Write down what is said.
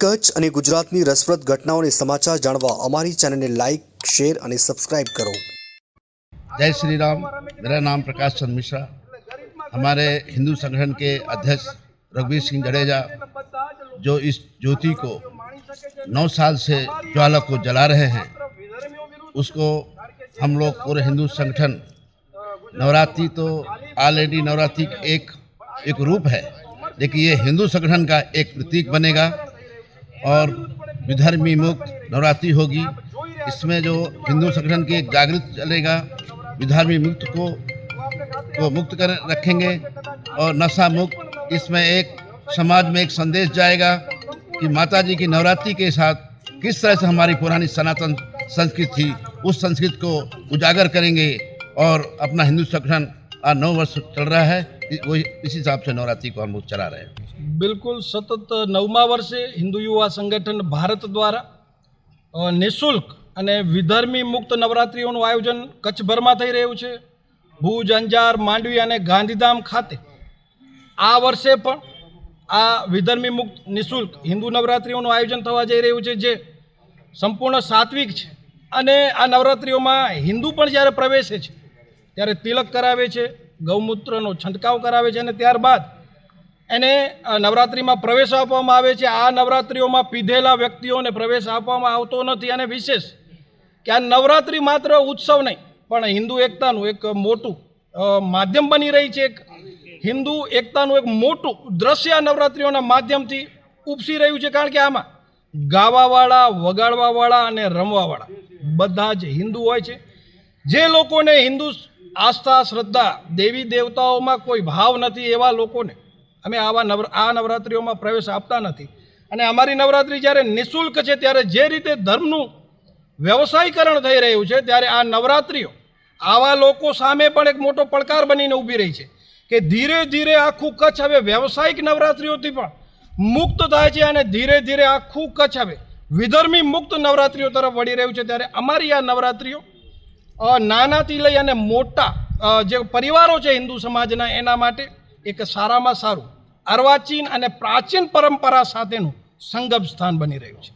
કચ્છ અને ગુજરાતની રસપ્રદ ઘટનાઓને સમાચાર જાણવા અમારી ચેનલને લાઇક શેર અને સબસ્ક્રાઇબ કરો जय श्री राम मेरा नाम प्रकाश चंद्र मिश्रा हमारे हिंदू संगठन के अध्यक्ष रघुवीर सिंह जडेजा जो इस ज्योति को नौ साल से ज्वाला को जला रहे हैं उसको हम लोग पूरे हिंदू संगठन नवरात्रि तो ऑलरेडी नवरात्रि का एक एक रूप है लेकिन ये हिंदू संगठन का एक प्रतीक बनेगा और विधर्मी मुक्त नवरात्रि होगी। इसमें जो हिंदू संगठन की एक जागृत चलेगा, विधर्मी मुक्त को को मुक्त कर रखेंगे और नशा मुक्त। इसमें एक समाज में एक संदेश जाएगा कि माता जी की नवरात्रि के साथ किस तरह से हमारी पुरानी सनातन संस्कृति थी उस संस्कृति को उजागर करेंगे और अपना हिंदू संगठन नौ वर्ष चल रहा है वही इस हिसाब से नवरात्रि को हम लोग चला रहे हैं બિલકુલ સતત નવમા વર્ષે હિન્દુ યુવા સંગઠન ભારત દ્વારા અ, નિઃશુલ્ક અને વિધર્મી મુક્ત નવરાત્રિઓનું આયોજન કચ્છભરમાં થઈ રહ્યું છે ભુજ અંજાર માંડવી અને ગાંધીધામ ખાતે આ વર્ષે પણ આ વિધર્મી મુક્ત નિઃશુલ્ક હિન્દુ નવરાત્રિઓનું આયોજન થવા જઈ રહ્યું છે જે સંપૂર્ણ સાત્વિક છે અને આ નવરાત્રિઓમાં હિન્દુ પણ જ્યારે પ્રવેશે છે ત્યારે તિલક કરાવે છે, ગૌમૂત્રનો છંટકાવ કરાવે છે અને ત્યારબાદ એને નવરાત્રિમાં પ્રવેશ આપવામાં આવે છે. આ નવરાત્રિઓમાં પીધેલા વ્યક્તિઓને પ્રવેશ આપવામાં આવતો નથી અને વિશેષ કે આ નવરાત્રિ માત્ર ઉત્સવ નહીં, પણ હિન્દુ એકતાનું એક મોટું માધ્યમ બની રહી છે. એક હિન્દુ એકતાનું એક મોટું દ્રશ્ય આ નવરાત્રિઓના માધ્યમથી ઉપસી રહ્યું છે. કારણ કે આમાં ગાવાવાળા, વગાડવાવાળા અને રમવાવાળા બધા જ હિન્દુ હોય છે. જે લોકોને હિન્દુ આસ્થા, શ્રદ્ધા દેવી દેવતાઓમાં કોઈ ભાવ નથી એવા લોકોને અમે આવા નવ આ નવરાત્રિઓમાં પ્રવેશ આપતા નથી. અને અમારી નવરાત્રિ જ્યારે નિઃશુલ્ક છે ત્યારે જે રીતે ધર્મનું વ્યવસાયીકરણ થઈ રહ્યું છે ત્યારે આ નવરાત્રિઓ આવા લોકો સામે પણ એક મોટો પડકાર બનીને ઊભી રહી છે કે ધીરે ધીરે આખું કચ્છ હવે વ્યવસાયિક નવરાત્રિઓથી પણ મુક્ત થાય છે અને ધીરે ધીરે આખું કચ્છ હવે વિધર્મી મુક્ત નવરાત્રિઓ તરફ વળી રહ્યું છે. ત્યારે અમારી આ નવરાત્રિઓ નાનાથી લઈ અને મોટા જે પરિવારો છે હિન્દુ સમાજના, એના માટે એક સારામાં સારું અર્વાચીન અને પ્રાચીન પરંપરા સાથેનું સંગમ સ્થાન બની રહ્યું છે.